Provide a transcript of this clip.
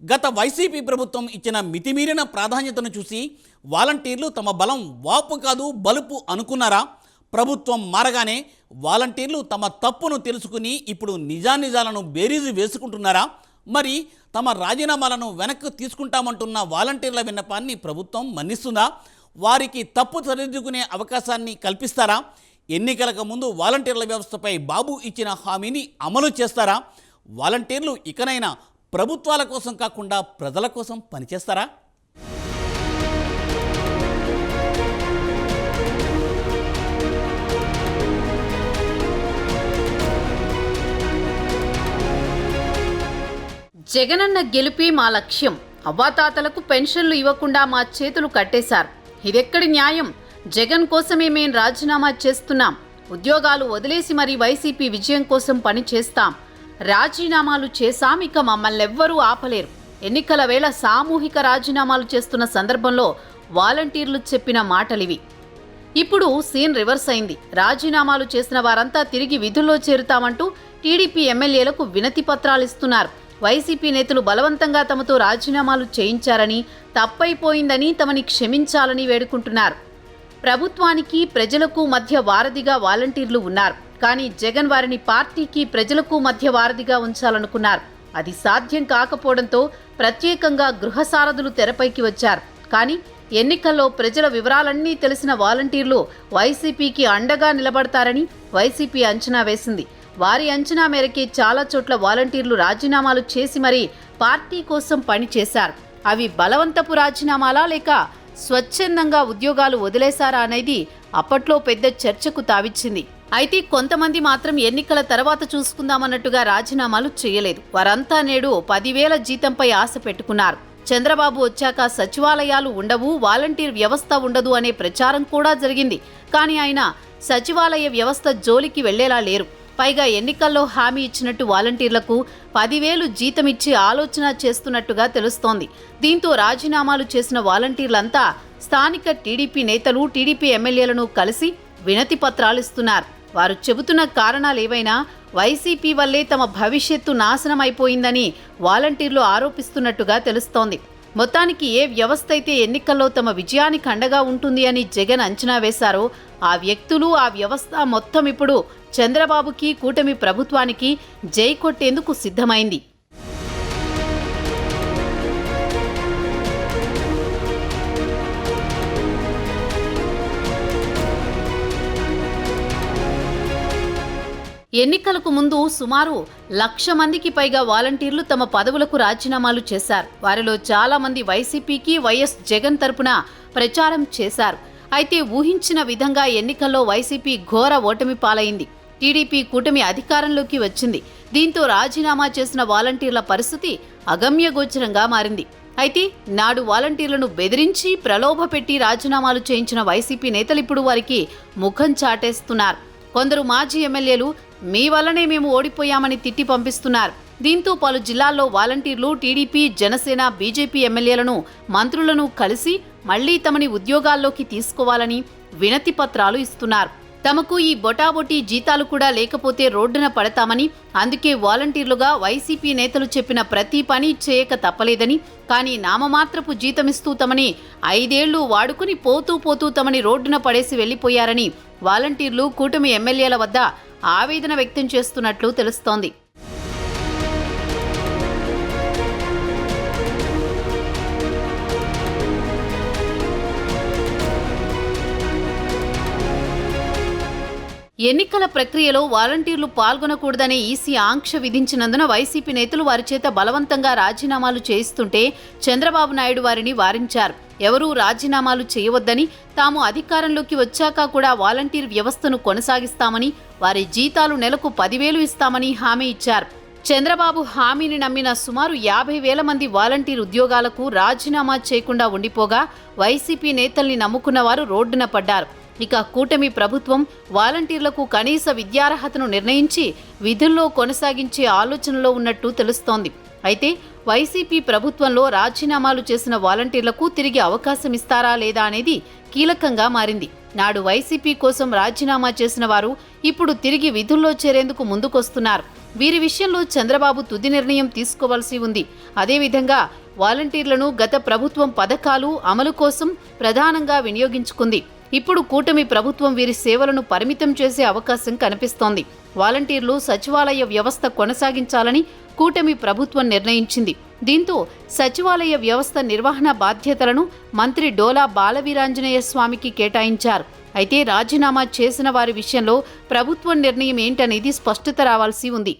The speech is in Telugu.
గత వైసీపీ ప్రభుత్వం ఇచ్చిన మితిమీరిన ప్రాధాన్యతను చూసి వాలంటీర్లు తమ బలం వాపు కాదు బలుపు అనుకున్నారా? ప్రభుత్వం మారగానే వాలంటీర్లు తమ తప్పును తెలుసుకుని ఇప్పుడు నిజానిజాలను బేరీజు వేసుకుంటున్నారా? మరి తమ రాజీనామాలను వెనక్కి తీసుకుంటామంటున్న వాలంటీర్ల విన్నపాన్ని ప్రభుత్వం మన్నిస్తుందా? వారికి తప్పు సరిదిద్దుకునే అవకాశాన్ని కల్పిస్తారా? ఎన్నికలకు ముందు వాలంటీర్ల వ్యవస్థపై బాబు ఇచ్చిన హామీని అమలు చేస్తారా? వాలంటీర్లు ఇకనైనా ప్రభుత్వాల కోసం కాకుండా ప్రజల కోసం పనిచేస్తారా? జగనన్న గెలిపే మా లక్ష్యం. అవ్వాతాతలకు పెన్షన్లు ఇవ్వకుండా మా చేతులు కట్టేశారు. ఇదెక్కడి న్యాయం? జగన్ కోసమే మేం రాజీనామా చేస్తున్నాం. ఉద్యోగాలు వదిలేసి మరీ వైసీపీ విజయం కోసం పని చేస్తాం. రాజీనామాలు చేశాం ఇక మమ్మల్ని ఎవ్వరూ ఆపలేరు. ఎన్నికల వేళ సామూహిక రాజీనామాలు చేస్తున్న సందర్భంలో వాలంటీర్లు చెప్పిన మాటలివి. ఇప్పుడు సీన్ రివర్స్ అయింది. రాజీనామాలు చేసిన వారంతా తిరిగి విధుల్లో చేరుతామంటూ టీడీపీ ఎమ్మెల్యేలకు వినతి పత్రాలు ఇస్తున్నారు. వైసీపీ నేతలు బలవంతంగా తమతో రాజీనామాలు చేయించారని తప్పైపోయిందని తమని క్షమించాలని వేడుకుంటున్నారు. ప్రభుత్వానికి ప్రజలకు మధ్య వారధిగా వాలంటీర్లు ఉన్నారు. కానీ జగన్ వారిని పార్టీకి ప్రజలకు మధ్య వారధిగా ఉంచాలనుకున్నారు. అది సాధ్యం కాకపోవడంతో ప్రత్యేకంగా గృహసారథులు తెరపైకి వచ్చారు. కానీ ఎన్నికల్లో ప్రజల వివరాలన్నీ తెలిసిన వాలంటీర్లు వైసీపీకి అండగా నిలబడతారని వైసీపీ అంచనా వేసింది. వారి అంచనా మేరకే చాలా చోట్ల వాలంటీర్లు రాజీనామాలు చేసి మరీ పార్టీ కోసం పనిచేశారు అవి బలవంతపు రాజీనామాలా లేక స్వచ్ఛందంగా ఉద్యోగాలు వదిలేశారా అనేది అప్పట్లో పెద్ద చర్చకు తావిచ్చింది. అయితే కొంతమంది మాత్రం ఎన్నికల తర్వాత చూసుకుందామన్నట్టుగా రాజీనామాలు చేయలేదు. వారంతా నేడు పదివేల జీతంపై ఆశ పెట్టుకున్నారు. చంద్రబాబు వచ్చాక సచివాలయాలు ఉండవు వాలంటీర్ వ్యవస్థ ఉండదు అనే ప్రచారం కూడా జరిగింది. కానీ ఆయన సచివాలయ వ్యవస్థ జోలికి వెళ్ళేలా లేరు. పైగా ఎన్నికల్లో హామీ ఇచ్చినట్టు వాలంటీర్లకు పదివేలు జీతం ఇచ్చి ఆలోచన చేస్తున్నట్టుగా తెలుస్తోంది. దీంతో రాజీనామాలు చేసిన వాలంటీర్లంతా స్థానిక టీడీపీ నేతలు టీడీపీ ఎమ్మెల్యేలను కలిసి వినతి పత్రాలు ఇస్తున్నారు. వారు చెబుతున్న కారణాలు ఏవైనా వైసీపీ వల్లే తమ భవిష్యత్తు నాశనమైపోయిందని వాలంటీర్లు ఆరోపిస్తున్నట్టుగా తెలుస్తోంది. మొత్తానికి ఏ వ్యవస్థ అయితే ఎన్నికల్లో తమ విజయానికి అండగా ఉంటుంది అని జగన్ అంచనా వేశారో ఆ వ్యక్తులు ఆ వ్యవస్థ మొత్తం ఇప్పుడు చంద్రబాబుకి కూటమి ప్రభుత్వానికి జై కొట్టేందుకు సిద్ధమైంది. ఎన్నికలకు ముందు సుమారు లక్ష మందికి పైగా వాలంటీర్లు తమ పదవులకు రాజీనామాలు చేశారు. వారిలో చాలా మంది వైసీపీకి వైఎస్ జగన్ తరపున ప్రచారం చేశారు. అయితే ఊహించిన విధంగా ఎన్నికల్లో వైసీపీ ఘోర ఓటమి పాలైంది. టీడీపీ కూటమి అధికారంలోకి వచ్చింది. దీంతో రాజీనామా చేసిన వాలంటీర్ల పరిస్థితి అగమ్యగోచరంగా మారింది. అయితే నాడు వాలంటీర్లను బెదిరించి ప్రలోభపెట్టి రాజీనామాలు చేయించిన వైసీపీ నేతలు ఇప్పుడు వారికి ముఖం చాటేస్తున్నారు. కొందరు మాజీ ఎమ్మెల్యేలు మీ వల్లనే మేము ఓడిపోయామని తిట్టి పంపిస్తున్నారు. దీంతో పలు జిల్లాల్లో వాలంటీర్లు టీడీపీ జనసేన బీజేపీ ఎమ్మెల్యేలను మంత్రులను కలిసి మళ్ళీ తమని ఉద్యోగాల్లోకి తీసుకోవాలని వినతి పత్రాలు ఇస్తున్నారు. తమకు ఈ బొటాబొటీ జీతాలు కూడా లేకపోతే రోడ్డున పడతామని అందుకే వాలంటీర్లుగా వైసీపీ నేతలు చెప్పిన ప్రతి పని చేయక తప్పలేదని కానీ నామమాత్రపు జీతమిస్తూ తమని ఐదేళ్ళు వాడుకుని పోతూ పోతూ తమని రోడ్డున పడేసి వెళ్ళిపోయారని వాలంటీర్లు కూటమి ఎమ్మెల్యేల వద్ద ఆవేదన వ్యక్తం చేస్తున్నట్లు తెలుస్తోంది. ఎన్నికల ప్రక్రియలో వాలంటీర్లు పాల్గొనకూడదని ఈసీ ఆంక్ష విధించినందున వైసీపీ నేతలు వారి చేత బలవంతంగా రాజీనామాలు చేయిస్తుంటే చంద్రబాబు నాయుడు వారిని వారించారు. ఎవరూ రాజీనామాలు చేయవద్దని తాము అధికారంలోకి వచ్చాక కూడా వాలంటీర్ వ్యవస్థను కొనసాగిస్తామని వారి జీతాలు నెలకు పదివేలు ఇస్తామని హామీ ఇచ్చారు. చంద్రబాబు హామీని నమ్మిన సుమారు యాభై వేల మంది వాలంటీర్ ఉద్యోగాలకు రాజీనామా చేయకుండా ఉండిపోగా వైసీపీ నేతల్ని నమ్ముకున్న వారు రోడ్డున పడ్డారు. ఇక కూటమి ప్రభుత్వం వాలంటీర్లకు కనీస విద్యార్హతను నిర్ణయించి విధుల్లో కొనసాగించే ఆలోచనలో ఉన్నట్టు తెలుస్తోంది. అయితే వైసీపీ ప్రభుత్వంలో రాజీనామాలు చేసిన వాలంటీర్లకు తిరిగి అవకాశం ఇస్తారా లేదా అనేది కీలకంగా మారింది. నాడు వైసీపీ కోసం రాజీనామా చేసిన వారు ఇప్పుడు తిరిగి విధుల్లో చేరేందుకు ముందుకొస్తున్నారు. వీరి విషయంలో చంద్రబాబు తుది నిర్ణయం తీసుకోవాల్సి ఉంది. అదేవిధంగా వాలంటీర్లను గత ప్రభుత్వం పథకాలు అమలు కోసం ప్రధానంగా వినియోగించుకుంది. ఇప్పుడు కూటమి ప్రభుత్వం వీరి సేవలను పరిమితం చేసే అవకాశం కనిపిస్తోంది. వాలంటీర్లు సచివాలయ వ్యవస్థ కొనసాగించాలని కూటమి ప్రభుత్వం నిర్ణయించింది. దీంతో సచివాలయ వ్యవస్థ నిర్వహణ బాధ్యతలను మంత్రి డోలా బాలవీరాంజనేయ స్వామికి కేటాయించారు. అయితే రాజీనామా చేసిన వారి విషయంలో ప్రభుత్వం నిర్ణయం ఏంటనేది స్పష్టత రావాల్సి ఉంది.